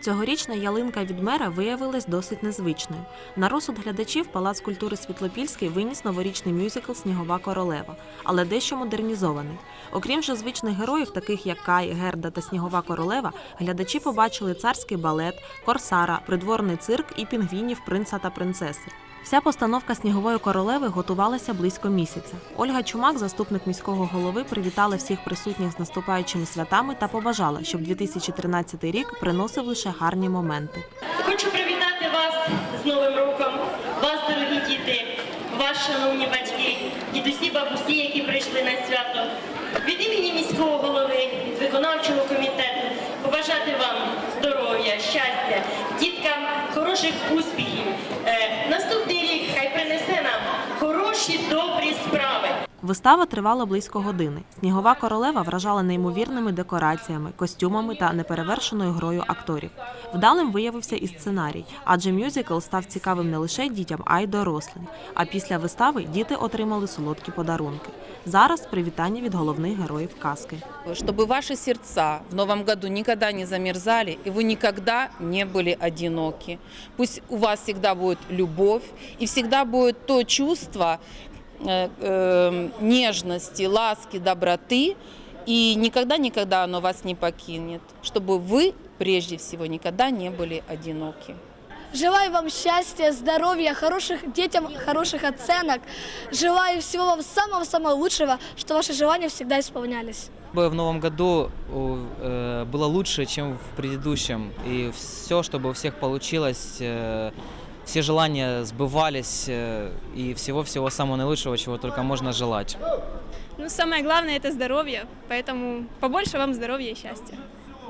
Цьогорічна ялинка від мера виявилась досить незвичною. На розсуд глядачів Палац культури Світлопільський виніс новорічний мюзикл Снігова королева, але дещо модернізований. Окрім же звичних героїв, таких як Кай, Герда та Снігова королева, глядачі побачили царський балет, корсара, придворний цирк і пінгвінів принца та принцеси. Вся постановка снігової королеви готувалася близько місяця. Ольга Чумак, заступник міського голови, привітала всіх присутніх з наступаючими святами та побажала, щоб 2013 рік приносив лише гарні моменти. Хочу привітати вас з Новим роком, вас, дорогі діти, вас, шановні батьки, дідусі, бабусі, які прийшли на свято. Від імені міського голови, від виконавчого комітету побажати вам здоров'я, щастя, діткам хороших успіхів. Вистава тривала близько години. Снігова королева вражала неймовірними декораціями, костюмами та неперевершеною грою акторів. Вдалим виявився і сценарій, адже мюзикл став цікавим не лише дітям, а й дорослим. А після вистави діти отримали солодкі подарунки. Зараз привітання від головних героїв казки. чтобы ваши сердца в новом году никогда не замерзали, и вы никогда не были одиноки. Пусть у вас всегда будет любовь, и всегда будет то чувство э, э, нежности, ласки, доброты, и никогда-никогда оно вас не покинет, чтобы вы, прежде всего, никогда не были одиноки. Желаю вам счастья, здоровья, хороших детям, хороших оценок. Желаю всего вам самого-самого лучшего, что ваши желания всегда исполнялись. Чтобы в новом году э, было лучше, чем в предыдущем. И все, чтобы у всех получилось, э, все желания сбывались э, и всего-всего самого наилучшего, чего только можно желать. Ну, самое главное – это здоровье, поэтому побольше вам здоровья и счастья.